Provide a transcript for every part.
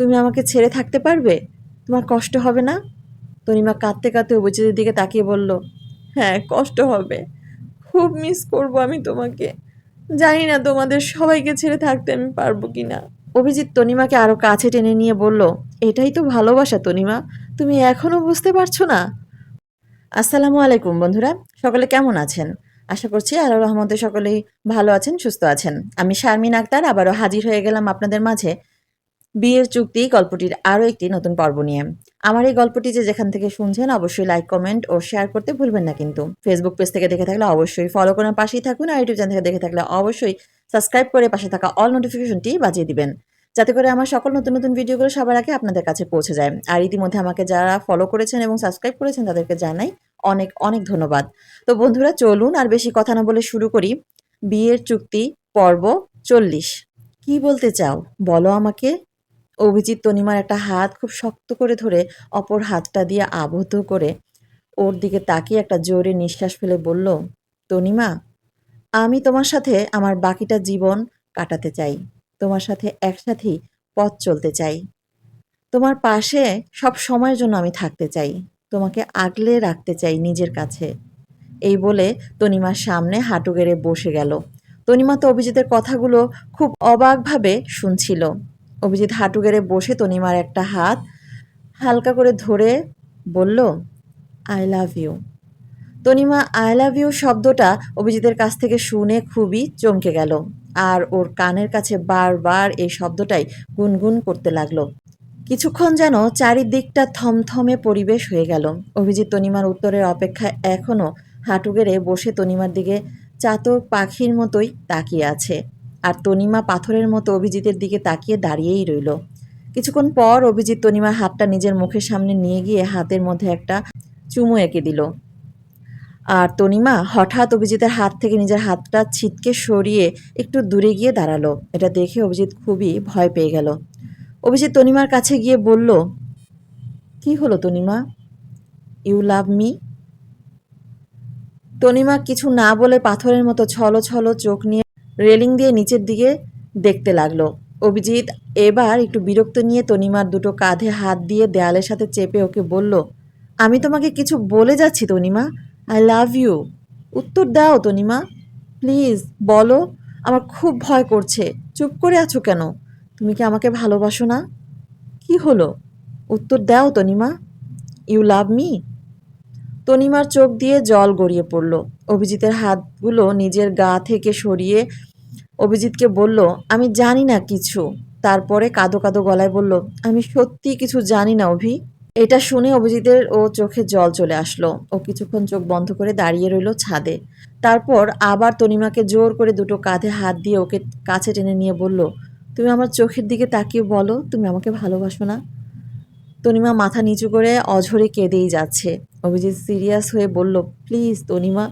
তুমি আমাকে ছেড়ে থাকতে পারবে? তোমার কষ্ট হবে না? তনিমা কাঁদতে কাঁদতে অভিজিতের দিকে তাকিয়ে বলল হ্যাঁ কষ্ট হবে। খুব মিস করব আমি তোমাকে। জানি না তোমাদের সবাইকে ছেড়ে থাকতে আমি পারব কি না অভিজিৎ তনিমাকে আরও কাছে টেনে নিয়ে বলল, এটাই তো ভালোবাসা তনিমা। তুমি এখনও বুঝতে পারছ না? আসসালামু আলাইকুম বন্ধুরা। সকলে কেমন আছেন? আশা করছি আল্লাহ রহমতে সকলেই ভালো আছেন, সুস্থ আছেন। আমি শারমিন আক্তার, আবারও হাজির হয়ে গেলাম আপনাদের মাঝে বিয়ের চুক্তি, গল্পটির আরও একটি নতুন পর্ব নিয়ে। আমার এই গল্পটি যে যেখান থেকে শুনছেন, অবশ্যই লাইক কমেন্ট ও শেয়ার করতে ভুলবেন না কিন্তু। ফেসবুক পেজ থেকে দেখে থাকলে অবশ্যই ফলো করার পাশেই থাকুন আর ইউটিউব চ্যানেল থেকে দেখে থাকলে অবশ্যই সাবস্ক্রাইব করে পাশে থাকা অল নোটিফিকেশনটি বাজিয়ে দিবেন। যাতে করে আমার সকল নতুন নতুন ভিডিওগুলো সবার আগে আপনাদের কাছে পৌঁছে যায়। আর ইতিমধ্যে আমাকে যারা ফলো করেছেন এবং সাবস্ক্রাইব করেছেন, তাদেরকে জানাই অনেক অনেক ধন্যবাদ। তো বন্ধুরা, চলুন আর বেশি কথা না বলে শুরু করি। বিয়ের চুক্তি, পর্ব চল্লিশ। কি বলতে চাও? বলো আমাকে। অভিজিৎ তনিমার একটা হাত খুব শক্ত করে ধরে অপর হাতটা দিয়ে আবদ্ধ করে ওর দিকে তাকিয়ে একটা জোরে নিঃশ্বাস ফেলে বলল, তনিমা, আমি তোমার সাথে আমার বাকিটা জীবন কাটাতে চাই। তোমার সাথে একসাথেই পথ চলতে চাই। তোমার পাশে সব সময়ের জন্য আমি থাকতে চাই। তোমাকে আগলে রাখতে চাই নিজের কাছে। এই বলে তনিমার সামনে হাঁটু গেড়ে বসে গেল। তনিমা তো অভিজিতের কথাগুলো খুব অবাকভাবে শুনছিল। অভিজিৎ হাঁটু গেড়ে বসে তনিমার একটা হাত হালকা করে ধরে বলল I love you Tanima I love you শব্দটা অভিজিতের কাছ থেকে শুনে খুবই চমকে গেল আর ওর কানের কাছে বারবার এই শব্দটাই গুনগুন করতে লাগল। কিছুক্ষণ যেন চারিদিকটা থমথমে পরিবেশ হয়ে গেল। অভিজিৎ তনিমার উত্তরের অপেক্ষায় এখনও হাঁটু গেড়ে বসে তনিমার দিকে চাতক পাখির মতোই তাকিয়ে আছে। আর তনিমা পাথরের মতো অভিজিতের দিকে তাকিয়ে দাঁড়িয়েই রইল। কিছুক্ষণ পর অভিজিৎ তনিমার হাতটা নিজের মুখের সামনে নিয়ে গিয়ে হাতের মধ্যে একটা চুমু এঁকে দিল। আর তনিমা হঠাৎ অভিজিতের হাত থেকে নিজের হাতটা ছিটকে সরিয়ে একটু দূরে গিয়ে দাঁড়াল। এটা দেখে অভিজিৎ খুবই ভয় পেয়ে গেল। অভিজিৎ তনিমার কাছে গিয়ে বলল, কি হলো Tanima? You love me? Tanima কিছু না বলে পাথরের মতো ছলো ছলো চোখ নিয়ে রেলিং দিয়ে নিচের দিকে দেখতে লাগল। অভিজিৎ এবার একটু বিরক্ত নিয়ে তনিমার দুটো কাঁধে হাত দিয়ে দেয়ালের সাথে চেপে ওকে বলল, আমি তোমাকে কিছু বলে যাচ্ছি তনিমা। আই লাভ ইউ উত্তর দাও তনিমা। প্লিজ বলো। আমার খুব ভয় করছে। চুপ করে আছো কেন? তুমি কি আমাকে ভালোবাসো না? কি হলো? উত্তর দাও তনিমা। ইউ লাভ মি তনিমার চোখ দিয়ে জল গড়িয়ে পড়ল। অভিজিতের হাতগুলো নিজের গা থেকে সরিয়ে অভিজিৎকে বলল, আমি জানি না কিছু। তারপরে কাদো কাদো গলায় বলল, আমি সত্যি কিছু জানি না অভি। এটা শুনে অভিজিতের ও চোখে জল চলে আসলো ও কিছুক্ষণ চোখ বন্ধ করে দাঁড়িয়ে রইল ছাদে। তারপর আবার তনিমাকে জোর করে দুটো কাঁধে হাত দিয়ে ওকে কাছে টেনে নিয়ে বলল, তুমি আমার চোখের দিকে তাকিয়ে বলো, তুমি আমাকে ভালোবাসো না? তনিমা মাথা নিচু করে অঝরে কেঁদেই যাচ্ছে। অভিজিৎ সিরিয়াস হয়ে বলল, প্লিজ তনিমা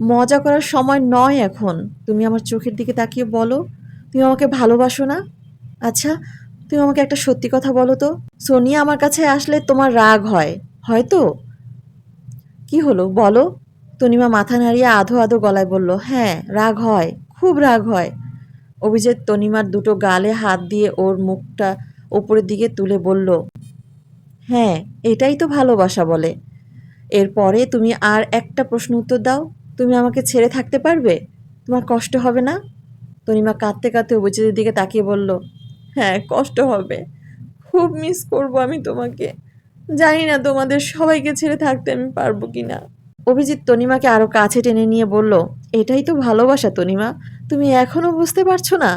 মজা করার সময় নয় এখন। তুমি আমার চোখের দিকে তাকিয়ে বলো, তুমি আমাকে ভালোবাসো না? আচ্ছা তুমি আমাকে একটা সত্যি কথা বলো তো। সোনিয়া আমার কাছে আসলে তোমার রাগ হয়, হয়তো? কি হলো? বলো। তনিমা মাথা নাড়িয়ে আধো আধো গলায় বলল হ্যাঁ রাগ হয়, খুব রাগ হয়। অভিজিৎ তনিমার দুটো গালে হাত দিয়ে ওর মুখটা ওপরের দিকে তুলে বলল হ্যাঁ এটাই তো ভালোবাসা বলে। এরপরে তুমি আর একটা প্রশ্ন উত্তর দাও। তুমি আমাকে ছেড়ে থাকতে পারবে? তোমার কষ্ট হবে না? তনিমা কাঁদতে কাঁদতে অভিজিতের দিকে তাকিয়ে বলল হ্যাঁ কষ্ট হবে। খুব মিস করব আমি তোমাকে। জানি না তোমাদের সবাইকে ছেড়ে থাকতে আমি পারব কি না অভিজিৎ তনিমাকে আরও কাছে টেনে নিয়ে বলল, এটাই তো ভালোবাসা তনিমা, তুমি এখনও বুঝতে পারছ না?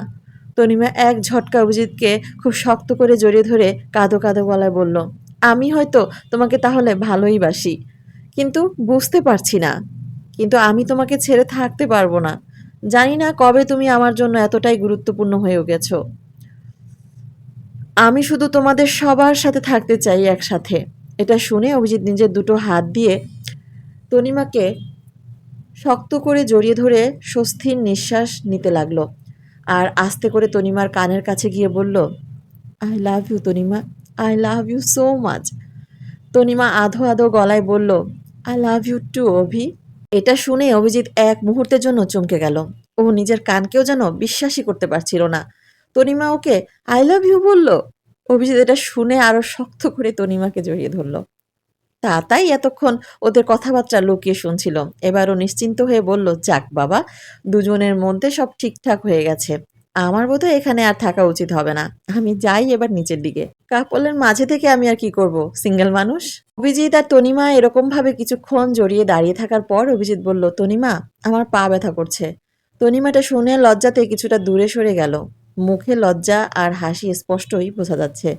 তনিমা এক ঝটকা অভিজিৎকে খুব শক্ত করে জড়িয়ে ধরে কাঁদো কাঁদো গলায় বলল, আমি হয়তো তোমাকে তাহলে ভালোই বাসি, কিন্তু বুঝতে পারছি না। কিন্তু আমি তোমাকে ছেড়ে থাকতে পারব না। জানি না কবে তুমি আমার জন্য এতটাই গুরুত্বপূর্ণ হয়ে গেছো। আমি শুধু তোমাদের সবার সাথে থাকতে চাই একসাথে। এটা শুনে অভিজিৎ নিজের দুটো হাত দিয়ে তনিমাকে শক্ত করে জড়িয়ে ধরে স্বস্তির নিঃশ্বাস নিতে লাগল আর আস্তে করে তনিমার কানের কাছে গিয়ে বলল I love you Tanima. I love you so much Tanima আধো আধো গলায় বলল I love you too Abhi. এটা শুনে অভিজিৎ এক মুহূর্তের জন্য চমকে গেল। ও নিজের কানকেও যেন বিশ্বাসই করতে পারছিল না। তনিমা ওকে আই লাভ ইউ বলল। অভিজিৎ এটা শুনে আরও শক্ত করে তনিমাকে জড়িয়ে ধরল। তা তাই এতক্ষণ ওদের কথাবার্তা লুকিয়ে শুনছিল। এবারও নিশ্চিন্ত হয়ে বলল, যাক বাবা, দুজনের মধ্যে সব ঠিকঠাক হয়ে গেছে। আমার বোধহয় এখানে আর থাকা উচিত হবে না। আমি যাই এবার নিচের দিকে। কাপলের মাঝে থেকে আমি আর কি করব? সিঙ্গেল মানুষ? অভিজিৎ আর তনিমা এরকম ভাবে কিছুক্ষণ জড়িয়ে দাঁড়িয়ে থাকার পর অভিজিৎ বলল, তনিমা, আমার পা ব্যথা করছে। তনিমাটা শুনে লজ্জাতে কিছুটা দূরে সরে গেল। মুখে লজ্জা আর হাসি স্পষ্টই বোঝা যাচ্ছে।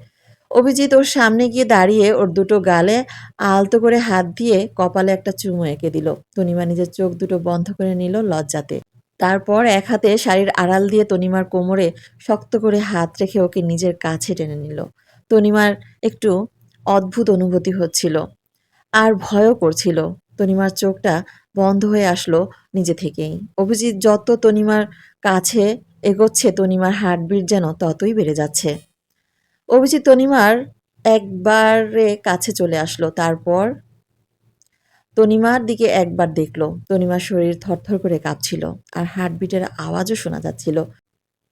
অভিজিৎ ওর সামনে গিয়ে দাঁড়িয়ে ওর দুটো গালে আলতো করে হাত দিয়ে কপালে একটা চুমু এঁকে দিল। তনিমা নিজের চোখ দুটো বন্ধ করে নিল লজ্জাতে। তারপর এক হাতে শাড়ির আড়াল দিয়ে তনিমার কোমরে শক্ত করে হাত রেখে ওকে নিজের কাছে টেনে নিল। তনিমার একটু অদ্ভুত অনুভূতি হচ্ছিল। আর ভয়ও করছিল। তনিমার চোখটা বন্ধ হয়ে আসলো নিজে থেকেই। অভিজিৎ যত তনিমার কাছে এগোচ্ছে, তনিমার হার্টবিট যেন ততই বেড়ে যাচ্ছে। অভিজিৎ তনিমার একবারে কাছে চলে আসলো। তারপর তনিমার দিকে একবার দেখল। তনিমার শরীর থরথর করে কাঁপছিল আর হার্টবিটের আওয়াজও শোনা যাচ্ছিল।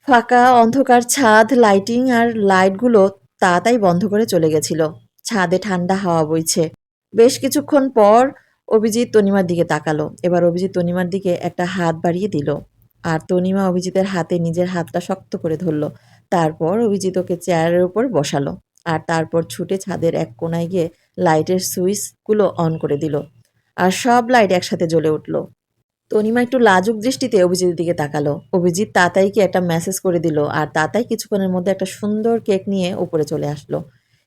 ফাঁকা অন্ধকার ছাদ, লাইটিং আর লাইটগুলো তাড়াতাড়ি বন্ধ করে চলে গেছিল। ছাদে ঠান্ডা হাওয়া বইছে। বেশ কিছুক্ষণ পর অভিজিৎ তনিমার দিকে তাকালো। এবার অভিজিৎ তনিমার দিকে একটা হাত বাড়িয়ে দিল আর তনিমা অভিজিতের হাতে নিজের হাতটা শক্ত করে ধরলো। তারপর অভিজিৎ ওকে চেয়ারের উপর বসালো আর তারপর ছুটে ছাদের এক কোনায় গিয়ে লাইটের সুইচগুলো অন করে দিল। আর সব লাইট একসাথে জ্বলে উঠল। তনিমা একটু লাজুক দৃষ্টিতে অভিজিতের দিকে তাকালো। অভিজিৎ তাতাইকে একটা মেসেজ করে দিল আর তাতাই কিছুক্ষণের মধ্যে একটা সুন্দর কেক নিয়ে উপরে চলে আসলো।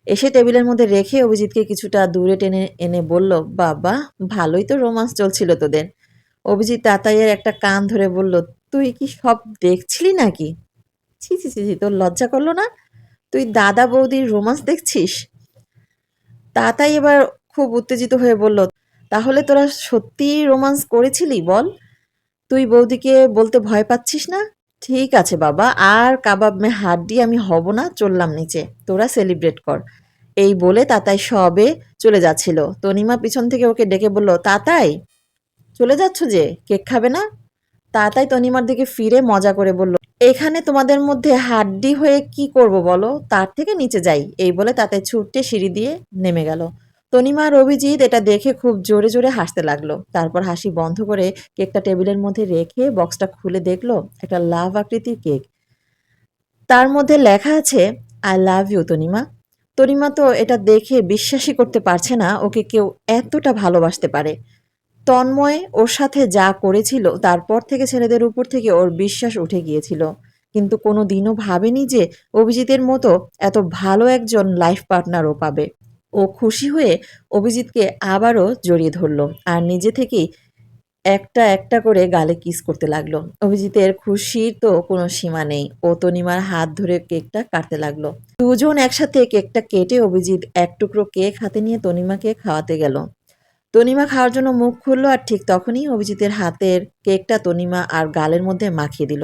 এসে টেবিলের মধ্যে রেখে অভিজিৎকে কিছুটা দূরে টেনে এনে বলল, বাবা, ভালোই তো রোমান্স চলছিল তোদের। অভিজিৎ তাতাইয়ের একটা কান ধরে বলল, তুই কি সব দেখছিলি নাকি? ছি ছি ছি তোর লজ্জা করল না? তুই দাদা বৌদির রোমান্স দেখছিস? তাতাই এবার খুব উত্তেজিত হয়ে বলল তাহলে তোরা সত্যিই রোমান্স করেছিলি বল? তুই বৌদিকে বলতে ভয় পাচ্ছিস না? ঠিক আছে বাবা, আর কাবাব মে হাড্ডি আমি হব না, চললাম নিচে। তোরা সেলিব্রেট কর। এই বলে তাতাই সবে চলে যাচ্ছিল। তনিমা পিছন থেকে ওকে ডেকে বলল, তাতাই, চলে যাচ্ছ যে? কেক খাবে না? তাতাই তনিমার দিকে ফিরে মজা করে বলল, এখানে তোমাদের মধ্যে হাড্ডি হয়ে কি করব বলো? তার থেকে নিচে যাই। এই বলে তাতাই ছুটে সিঁড়ি দিয়ে নেমে গেল। তনিমা আর অভিজিৎ এটা দেখে খুব জোরে জোরে হাসতে লাগল। তারপর হাসি বন্ধ করে কেকটা টেবিলের মধ্যে রেখে বক্সটা খুলে দেখল একটা লাভ আকৃতির কেক। তার মধ্যে লেখা আছে I love you Tanima. Tanima তো এটা দেখে বিশ্বাসই করতে পারছে না, ওকে কেউ এতটা ভালোবাসতে পারে। তন্ময় ওর সাথে যা করেছিল তারপর থেকে ছেলেদের উপর থেকে ওর বিশ্বাস উঠে গিয়েছিল। কিন্তু কোনো দিনও ভাবেনি যে অভিজিতের মতো এত ভালো একজন লাইফ পার্টনারও পাবে। ও খুশি হয়ে অভিজিৎকে আবারও জড়িয়ে ধরলো আর নিজে থেকেই একটা একটা করে গালে কিস করতে লাগল। অভিজিতের খুশির তো কোনো সীমা নেই। ও তনিমার হাত ধরে কেকটা কাটতে লাগল। দুজন একসাথে কেকটা কেটে অভিজিৎ এক টুকরো কেক হাতে নিয়ে তনিমাকে খাওয়াতে গেল। তনিমা খাওয়ার জন্য মুখ খুললো আর ঠিক তখনই অভিজিতের হাতের কেকটা তনিমা আর গালের মধ্যে মাখিয়ে দিল।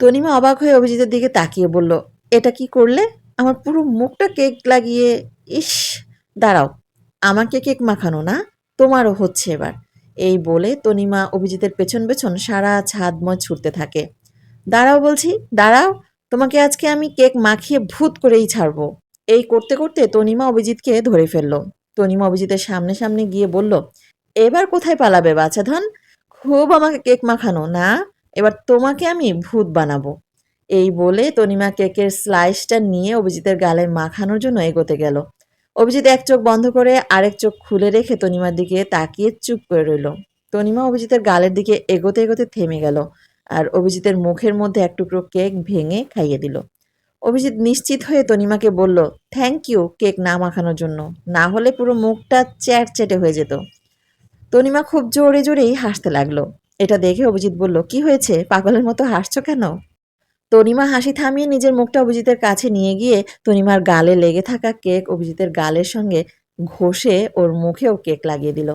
তনিমা অবাক হয়ে অভিজিতের দিকে তাকিয়ে বলল, এটা কি করলে? আমার পুরো মুখটা কেক লাগিয়ে, ইস, দাঁড়াও, আমাকে কেক মাখানো না, তোমারও হচ্ছে এবার। এই বলে তনিমা অভিজিতের পেছন পেছন সারা ছাদময় ছুটতে থাকে। দাঁড়াও, বলছি, দাঁড়াও, তোমাকে আজকে আমি কেক মাখিয়ে ভূত করেই ছাড়বো। এই করতে করতে তনিমা অভিজিৎকে ধরে ফেলল। তনিমা অভিজিতের সামনে সামনে গিয়ে বলল, এবার কোথায় পালাবে বাছা ধন? খুব আমাকে কেক মাখানো না? এবার তোমাকে আমি ভূত বানাবো। এই বলে তনিমা কেকের স্লাইসটা নিয়ে অভিজিতের গালে মাখানোর জন্য এগোতে গেল। অভিজিৎ এক চোখ বন্ধ করে আরেক চোখ খুলে রেখে তনিমার দিকে তাকিয়ে চুপ করে রইল। তনিমা অভিজিতের গালের দিকে এগোতে এগোতে থেমে গেল আর অভিজিতের মুখের মধ্যে এক টুকরো কেক ভেঙে খাইয়ে দিল। অভিজিৎ নিশ্চিত হয়ে তনিমাকে বলল থ্যাংক ইউ কেক না মাখানোর জন্য। না হলে পুরো মুখটা চ্যাট চেটে হয়ে যেত। তনিমা খুব জোরে জোরেই হাসতে লাগল। এটা দেখে অভিজিৎ বলল, কি হয়েছে? পাগলের মতো হাসছো কেন? তনিমা হাসি থামিয়ে নিজের মুখটা অভিজিতের কাছে নিয়ে গিয়ে তনিমার গালে লেগে থাকা কেক অভিজিতের গালের সঙ্গে ঘষে ওর মুখেও কেক লাগিয়ে দিল।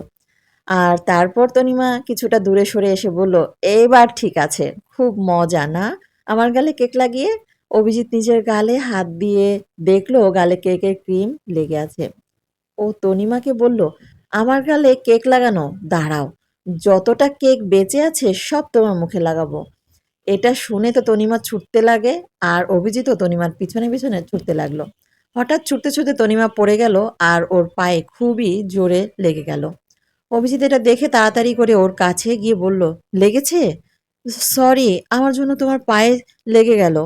আর তারপর তনিমা কিছুটা দূরে সরে এসে বলল, এবার ঠিক আছে, খুব মজা না? আমার গালে কেক লাগিয়ে? অভিজিৎ নিজের গালে হাত দিয়ে দেখল গালে কেকের ক্রিম লেগে আছে। ও তনিমাকে বলল, আমার গালে কেক লাগানো, দাঁড়াও, যতটা কেক বেঁচে আছে সব তোমার মুখে লাগাবো। এটা শুনে তো তনিমা ছুটতে লাগে আর অভিজিৎ ও তনিমার পিছনে পিছনে ছুটতে লাগল। হঠাৎ ছুটতে ছুটতে তনিমা পড়ে গেল আর ওর পায়ে খুবই জোরে লেগে গেল। অভিজিৎ এটা দেখে তাড়াতাড়ি করে ওর কাছে গিয়ে বলল, লেগেছে? সরি, আমার জন্য তোমার পায়ে লেগে গেল।